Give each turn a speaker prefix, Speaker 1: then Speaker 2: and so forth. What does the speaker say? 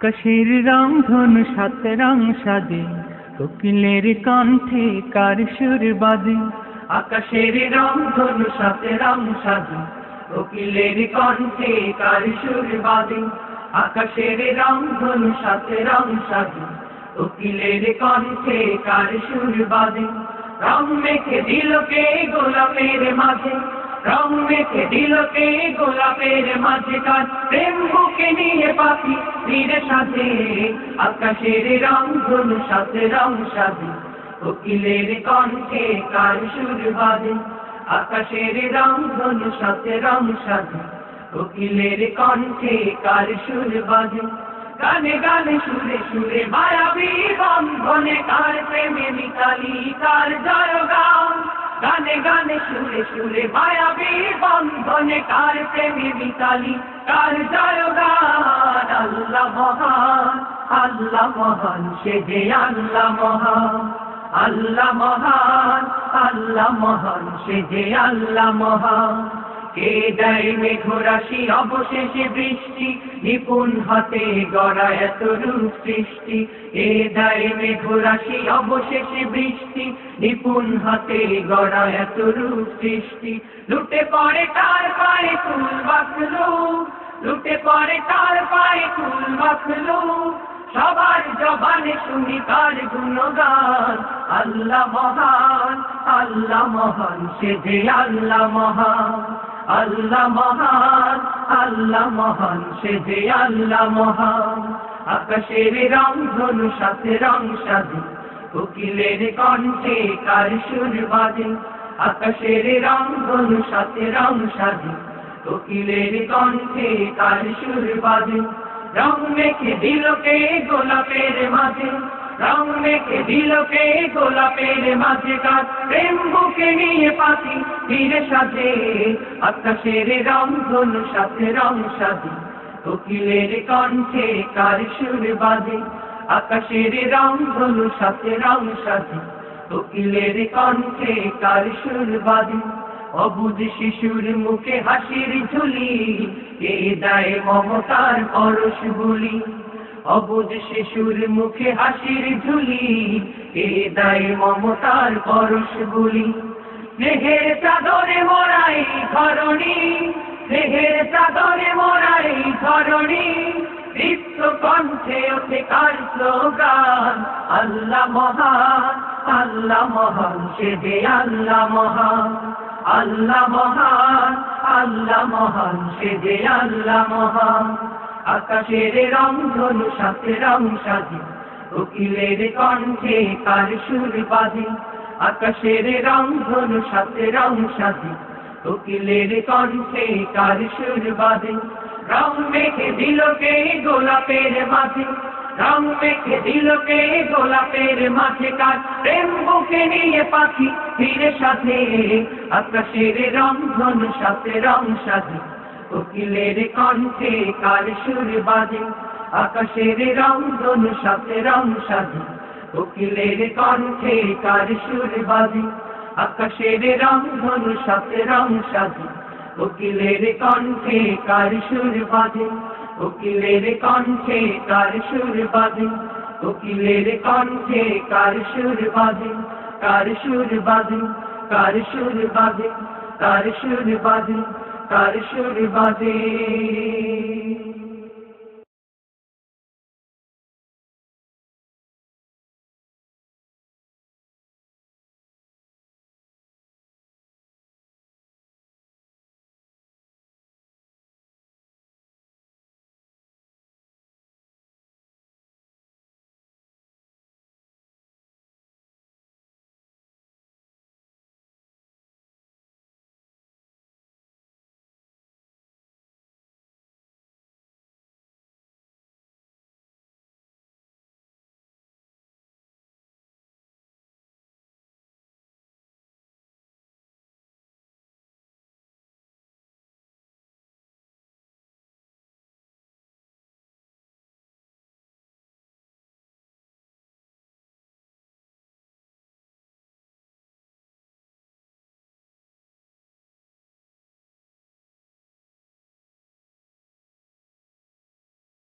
Speaker 1: আকাশের রং ধনু সাত রং সাজে কোকিলের কণ্ঠে কার সুর বাজে? আকাশের রং ধনু সাত রং সাজে কোকিলের কণ্ঠে কার সুর বাজে? আকাশের রং ধনু সাত রং সাজে কোকিলের কণ্ঠে কার সুর বাজে? রং মেখে দিল কে গোলাপের মাঝে? রং মেখে দিল কে গোলাপের মাঝে? কার প্রেম পাখি সাথে, আকাশের রং ধনু সাথে রং সাথে কোকিলের কণ্ঠে কার সুর বাজে, আকাশের রং ধনু সাথে রং সাথে কোকিলের কণ্ঠে কার সুর বাজে, গানে গানে সুরে সুরে মায়াবী বন্ধনে কার প্রেমে মিতালি কার জয় গান গানে সুরে সুরে মায়াবী বন্ধনে কার প্রেমে মিতালি কার জয় গান আল্লাহ মহান আল্লাহ মহান, সে যে আল্লাহ মহান। কে দেয় মেঘরাশি, অবশেষে বৃষ্টি, নিপুণ হাতে গড়া এত রূপ সৃষ্টি। এ দেয় মেঘরাশি, অবশেষে বৃষ্টি, নিপুণ হাতে গড়া এত রূপ সৃষ্টি। লুটে পড়ে তার পায়ে ফুল বাকলো লুটে পড়ে তার পায়ে ফুল বাকলো সবার জবানে শুনি তার গুণগান। আল্লাহ মহান আল্লাহ মহান, সে যে আল্লাহ মহান। আল্লাহ মহান আল্লাহ মহান, সে যে আল্লাহ মহান। আকাশের রং ধনু সাথে রং সাজে কোকিলের কণ্ঠে কার সুর বাজে। আকাশের রং ধনু সাথে রং সাজে কোকিলের কণ্ঠে কার সুর বাজে। রং মেখে দিল কে গোলাপের মাঝে। রং মেখে দিল কে গোলাপের মাঝে কার প্রেম বুকে নিয়ে পাখি ধীরে সাজে। আকাশের রং ধনু সাথে রং সাজে। কোকিলের কণ্ঠে কার সুর বাজে। আকাশের রং ধনু সাথে রং সাজে। কোকিলের কণ্ঠে কার সুর বাজে। অবুজ শিশুর মুখে হাসির ঝুলি কে দেয় মমতার পরশ বলি। অবুজ শিশুর মুখে হাসির ঝুলি কে দেয় মমতার পরশ বলি। স্নেহের চাদরে মোড়াই ধরণী স্নেহের চাদরে মোড়াই ধরণী। কণ্ঠে ওঠে কার স্লোগান, আল্লাহ মহান আল্লাহ মহান, সে আল্লাহ মহান। আল্লাহ মহান আল্লাহ মহান, সে যে আল্লাহ মহান। আকাশের রং ধনু সাথে রং সাজে, উকিলের কণ্ঠে কার সুর বাজে। আকাশের রং ধনু সাথে রং সাজে, উকিলের কণ্ঠে কার সুর বাজে। রং মেখে দিল কে গোলাপের মাঝে। রং মেখে দিল কে গোলাপের মাঝে কার? প্রেম বুকে নিয়ে পাখি ফিরে সাথে। আকাশের রং, ধনু সাথে রং সাজে। কোকিলের কণ্ঠে কার সুর বাজে? আকাশের রং, ধনু সাথে রং সাজে। কোকিলের কণ্ঠে কার সুর বাজে? আকাশের রং, ধনু সাথে রং সাজে। কোকিলের কণ্ঠে কার সুর বাজে? কোকিলের কণ্ঠে কার সুর বাজে? কোকিলের কণ্ঠে কার সুর বাজে? কার সুর বাজে? কার সুর বাজে? কার সুর বাজে? কার সুর বাজে?